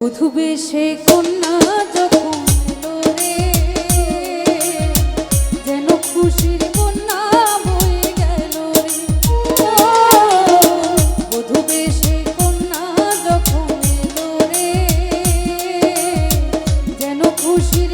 মধুবে সে কন্যা যখন রে যেন খুশির কন্যা বয়ে গেল রে। মধুবে সে কন্যা যখন রে যেন খুশির